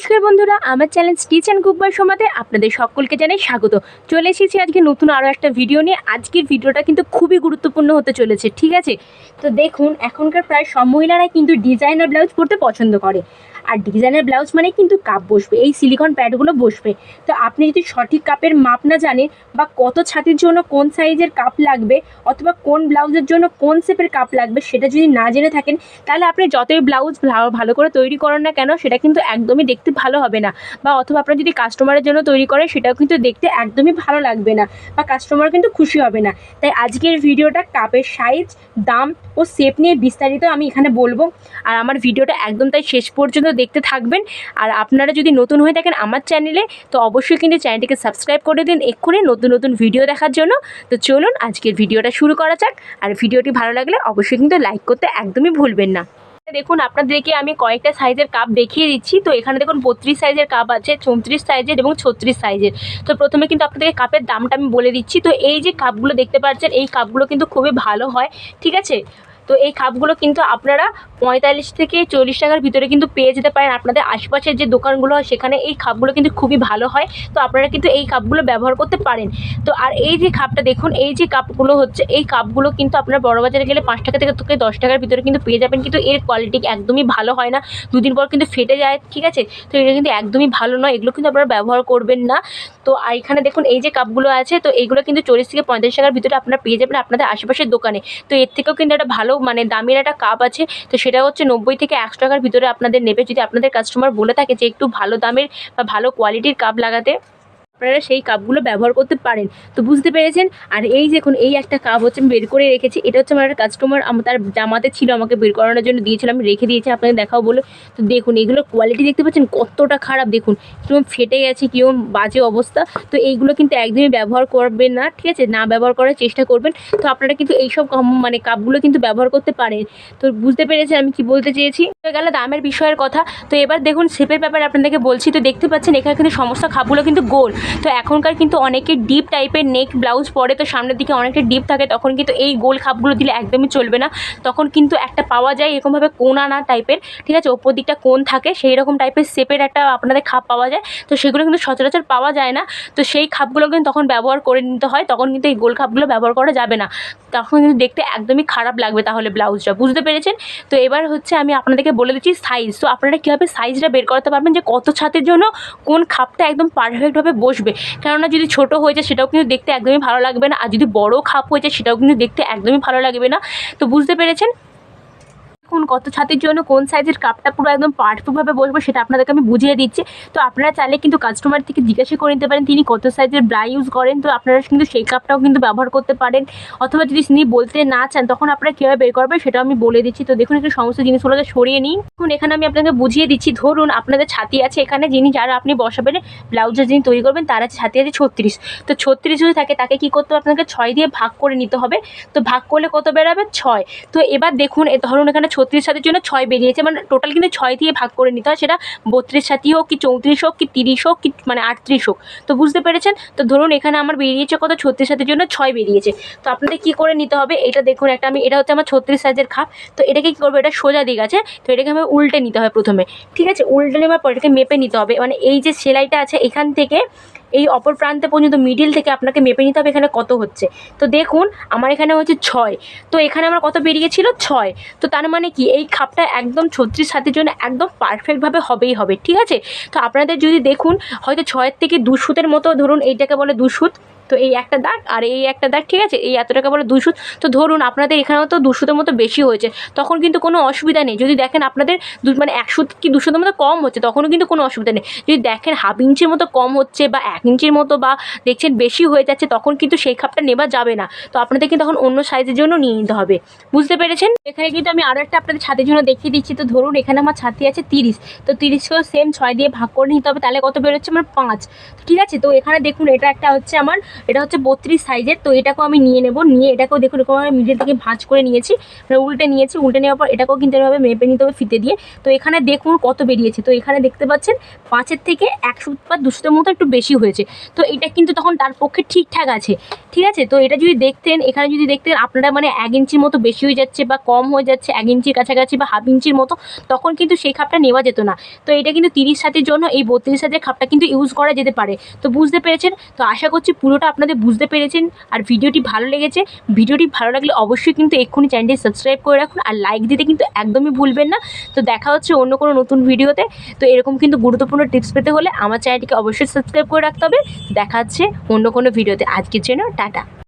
নমস্কার বন্ধুরা, আমার চ্যানেল স্টিচ অ্যান্ড কুকবার সময়তে আপনাদের সকলকে জানাই স্বাগত। চলে এসেছি আজকে নতুন আরও একটা ভিডিও নিয়ে। আজকের ভিডিওটা কিন্তু খুবই গুরুত্বপূর্ণ হতে চলেছে, ঠিক আছে? তো দেখুন, এখনকার প্রায় সব মহিলারাই কিন্তু ডিজাইনার ব্লাউজ পরতে পছন্দ করে। আর ডিজাইনের ব্লাউজ মানে কিন্তু কাপ বসবে, এই সিলিকন প্যাডগুলো বসবে। তো আপনি যদি সঠিক কাপের মাপ না জানেন বা কত ছাতির জন্য কোন সাইজের কাপ লাগবে অথবা কোন ব্লাউজের জন্য কোন শেপের কাপ লাগবে সেটা যদি না জেনে থাকেন, তাহলে আপনি যতই ব্লাউজ ভালো করে তৈরি করেন না কেন, সেটা কিন্তু একদমই দেখতে ভালো হবে না। বা অথবা আপনার যদি কাস্টমারের জন্য তৈরি করেন, সেটাও কিন্তু দেখতে একদমই ভালো লাগবে না বা কাস্টমার কিন্তু খুশি হবে না। তাই আজকের ভিডিওটা কাপের সাইজ দাম ও শেপ নিয়ে বিস্তারিত আমি এখানে বলব। আর আমার ভিডিওটা একদম তাই শেষ পর্যন্ত দেখতে থাকবেন। আর আপনারা যদি নতুন হয়ে থাকেন আমার চ্যানেলে, তো অবশ্যই কিন্তু চ্যানেলটিকে সাবস্ক্রাইব করে দিন এক্ষুনি নতুন নতুন ভিডিও দেখার জন্য। তো চলুন, আজকের ভিডিওটা শুরু করা যাক। আর ভিডিওটি ভালো লাগলে অবশ্যই কিন্তু লাইক করতে একদমই ভুলবেন না। দেখুন, আপনাদেরকে আমি কয়েকটা সাইজের কাপ দেখিয়ে দিচ্ছি। তো এখানে দেখুন, বত্রিশ সাইজের কাপ আছে, চৌত্রিশ সাইজের এবং ছত্রিশ সাইজের তো প্রথমে কিন্তু আপনাদেরকে কাপের দামটা আমি বলে দিচ্ছি। তো এই যে কাপগুলো দেখতে পাচ্ছেন, এই কাপগুলো কিন্তু খুবই ভালো হয়। ঠিক আছে? তো এই কাপগুলো কিন্তু আপনারা পঁয়তাল্লিশ থেকে চল্লিশ টাকার ভিতরে কিন্তু পেয়ে যেতে পারেন। আপনাদের আশেপাশের যে দোকানগুলো হয়, সেখানে এই কাপগুলো কিন্তু খুবই ভালো হয়। তো আপনারা কিন্তু এই কাপগুলো ব্যবহার করতে পারেন। তো আর এই যে কাপটা দেখুন, এই যে কাপগুলো হচ্ছে, এই কাপগুলো কিন্তু আপনারা বড়বাজারে গেলে পাঁচ টাকা থেকে থেকে দশ টাকার ভিতরে কিন্তু পেয়ে যাবেন। কিন্তু এর কোয়ালিটি একদমই ভালো হয় না। দুদিন পর কিন্তু ফেটে যায়, ঠিক আছে? তো এটা কিন্তু একদমই ভালো নয়। এগুলো কিন্তু আপনারা ব্যবহার করবেন না। তো আর এখানে দেখুন, এই যে কাপগুলো আছে, তো এইগুলো কিন্তু চল্লিশ থেকে পঁয়তাল্লিশ টাকার ভিতরে আপনারা পেয়ে যাবেন আপনাদের আশেপাশের দোকানে। তো এর থেকেও কিন্তু একটা ভালো মানে দামের একটা কাপ আছে, তো সেটা হচ্ছে নব্বই থেকে একশো টাকার ভিতরে আপনাদের নেবে। যদি আপনাদের কাস্টমার বলে থাকে যে একটু ভালো দামের বা ভালো কোয়ালিটির কাপ লাগাতে। আপনারা সেই কাপগুলো ব্যবহার করতে পারেন। তো বুঝতে পেরেছেন? আর এই দেখুন, এই একটা কাপ হচ্ছে আমি বের করে রেখেছি। এটা হচ্ছে আমার কাস্টমার আমার তার জামাতে ছিল, আমাকে বের করানোর জন্য দিয়েছিলাম আমি রেখে দিয়েছি, আপনাকে দেখাও বলে। তো দেখুন, এগুলোর কোয়ালিটি দেখতে পাচ্ছেন, কতটা খারাপ। দেখুন কীরকম ফেটে গেছে কীরকম বাজে অবস্থা। তো এইগুলো কিন্তু একদমই ব্যবহার করবেন না, ঠিক আছে? না ব্যবহার করার চেষ্টা করবেন। তো আপনারা কিন্তু এইসব মানে কাপগুলো কিন্তু ব্যবহার করতে পারেন। তো বুঝতে পেরেছেন আমি কি বলতে চেয়েছি? তো গেল দামের বিষয়ের কথা। তো এবার দেখুন শেপের ব্যাপারে আপনাদেরকে বলছি। তো দেখতে পাচ্ছেন, এখানে কিন্তু সমস্ত খাপগুলো কিন্তু গোল। তো এখনকার কিন্তু অনেকে ডিপ টাইপের নেক ব্লাউজ পরে, তো সামনের দিকে অনেকটা ডিপ থাকে, তখন কিন্তু এই গোল খাপগুলো দিলে একদমই চলবে না। তখন কিন্তু একটা পাওয়া যায় এরকমভাবে কোন আনা টাইপের ঠিক আছে? ওপর দিকটা কোন থাকে, সেই রকম টাইপের শেপের একটা আপনাদের খাপ পাওয়া যায়। তো সেগুলো কিন্তু সচরাচর পাওয়া যায় না। তো সেই খাপগুলো কিন্তু তখন ব্যবহার করে নিতে হয়, তখন কিন্তু এই গোল খাপগুলো ব্যবহার করা যাবে না। তখন কিন্তু দেখতে একদমই খারাপ লাগবে তাহলে ব্লাউজটা বুঝতে পেরেছেন? তো এবার হচ্ছে আমি আপনাদেরকে বলে দিচ্ছি সাইজ তো আপনারা কীভাবে সাইজটা বের করতে পারবেন, যে কত ছাতের জন্য কোন খাপটা একদম পারফেক্টভাবে বসবে কেননা যদি ছোট হয়ে যায় সেটাও কিন্তু দেখতে একদমই ভালো লাগবে না, আর যদি বড় খাপ হয়ে যায় সেটাও কিন্তু দেখতে একদমই ভালো লাগবে না। তো বুঝতে পেরেছেন? কোন কত ছাতির জন্য, কোন সাইজের কাপটা পুরো একদম পারফেক্টভাবে বসবে সেটা আপনাদেরকে আমি বুঝিয়ে দিচ্ছি। তো আপনারা চাইলে কিন্তু কাস্টমার থেকে জিজ্ঞাসা করে নিতে পারেন, তিনি কত সাইজের ব্রা ইউজ করেন। তো আপনারা কিন্তু সেই কাপটাও কিন্তু ব্যবহার করতে পারেন। অথবা যদি তিনি বলতে না চান, তখন আপনারা কীভাবে বের করবেন সেটা আমি বলে দিচ্ছি। তো দেখুন একটু সমস্ত জিনিসগুলোকে সরিয়ে নিই এখন এখানে আমি আপনাকে বুঝিয়ে দিচ্ছি, ধরুন আপনাদের ছাতি আছে এখানে, যিনি যারা আপনি বসাবেন, ব্লাউজের যিনি তৈরি করবেন, তার আছে ছাতি আছে ছত্রিশ। তো ছত্রিশ যদি থাকে, তাকে কী করতে হবে? আপনাকে ছয় দিয়ে ভাগ করে নিতে হবে। তো ভাগ করলে কত বেরাবে? ছয়। তো এবার দেখুন ধরুন এখানে ছত্রিশ সাথের জন্য ছয় বেরিয়েছে। মানে টোটাল কিন্তু ছয় দিয়ে ভাগ করে নিতে হয়। সেটা বত্রিশ সাথী হোক, কি চৌত্রিশ হোক, কি তিরিশ হোক, কি মানে আটত্রিশ হোক। তো বুঝতে পেরেছেন? তো ধরুন এখানে আমার বেরিয়েছে কত? ছত্রিশ সাথের জন্য ছয় বেরিয়েছে। তো আপনাদের কী করে নিতে হবে? এটা দেখুন, একটা আমি, এটা হচ্ছে আমার ছত্রিশ সাইজের খাপ। তো এটাকে কী করব? এটা সোজা দিক আছে। তো এটাকে আমি উল্টে নিতে হবে প্রথমে। ঠিক আছে? উল্টে নেওয়ার পর এটাকে মেপে নিতে হবে। মানে এই যে সেলাইটা আছে এখান থেকে এই অপর প্রান্তে পর্যন্ত মিডিল থেকে আপনাকে মেপে নিতে হবে এখানে কত হচ্ছে। তো দেখুন, আমার এখানে হচ্ছে ছয়। তো এখানে আমার কত বেরিয়েছিল? ছয়। তো তার মানে কি? এই খাপটা একদম ছত্রিশ সাতের জন্য একদম পারফেক্টভাবে হবেই হবে, ঠিক আছে? তো আপনাদের যদি দেখুন, হয়তো ছয়ের থেকে দু সুতের মতো, ধরুন এইটাকে বলে দু সুত। তো এই একটা দাগ আর এই একটা দাগ, ঠিক আছে? এই এত টাকা বলে দুশুত তো ধরুন আপনাদের এখানেও তো দুশুতের মতো বেশি হয়েছে। তখন কিন্তু কোনো অসুবিধা নেই। যদি দেখেন আপনাদের দু মানে একশো কি দুশোর মতো কম হচ্ছে, তখনও কিন্তু কোনো অসুবিধা নেই। যদি দেখেন হাফ ইঞ্চির মতো কম হচ্ছে বা এক ইঞ্চির মতো বা দেখছেন বেশি হয়ে যাচ্ছে, তখন কিন্তু সেই খাপটা নেওয়া যাবে না। তো আপনাদের কিন্তু তখন অন্য সাইজের জন্য নিয়ে নিতে হবে। বুঝতে পেরেছেন? এখানে কিন্তু আমি আরও একটা আপনাদের ছাতির জন্য দেখিয়ে দিচ্ছি। তো ধরুন এখানে আমার ছাতি আছে তিরিশ। তো তিরিশকেও সেম ছয় দিয়ে ভাগ করে নিতে হবে। তাহলে কত বেরোচ্ছে? আমার পাঁচ। ঠিক আছে? তো এখানে দেখুন, এটা একটা হচ্ছে আমার এটা হচ্ছে বত্রিশ সাইজের, তো এটাকেও আমি নিয়ে নেব। নিয়ে এটাকেও দেখুন, এরকম আমি মিডিল থেকে ভাঁজ করে নিয়েছি। মানে উল্টে নিয়েছি, উল্টে নেওয়ার পর এটাকেও কিন্তু এভাবে মেপে নিতে হবে ফিতে দিয়ে। তো এখানে দেখুন কত বেরিয়েছে। তো এখানে দেখতে পাচ্ছেন, পাঁচের থেকে একশো বা দুশোর মতো একটু বেশি হয়েছে। তো এটা কিন্তু তখন তার পক্ষে ঠিকঠাক আছে। ঠিক আছে? তো এটা যদি দেখতেন, এখানে যদি দেখতেন আপনারা মানে এক ইঞ্চির মতো বেশি হয়ে যাচ্ছে বা কম হয়ে যাচ্ছে, এক ইঞ্চির কাছাকাছি বা হাফ ইঞ্চির মতো, তখন কিন্তু সেই খাপটা নেওয়া যেত না। তো এটা কিন্তু তিরিশ সাতের জন্য এই বত্রিশ সাতের খাপটা কিন্তু ইউজ করা যেতে পারে। তো বুঝতে পেরেছেন? তো আশা করছি পুরোটা আপনাদের বুঝতে পেরেছেন আর ভিডিওটি ভালো লেগেছে, ভিডিওটি ভালো লাগলে অবশ্যই কিন্তু এক্ষুনি চ্যানেলটি সাবস্ক্রাইব করে রাখুন আর লাইক দিতে কিন্তু একদমই ভুলবেন না। তো দেখা হচ্ছে অন্য কোনো নতুন ভিডিওতে। তো এরকম কিন্তু গুরুত্বপূর্ণ টিপস পেতে হলে আমার চ্যানেলটিকে অবশ্যই সাবস্ক্রাইব করে রাখতে হবে। দেখা হচ্ছে অন্য কোনো ভিডিওতে। আজকের জন্য টাটা।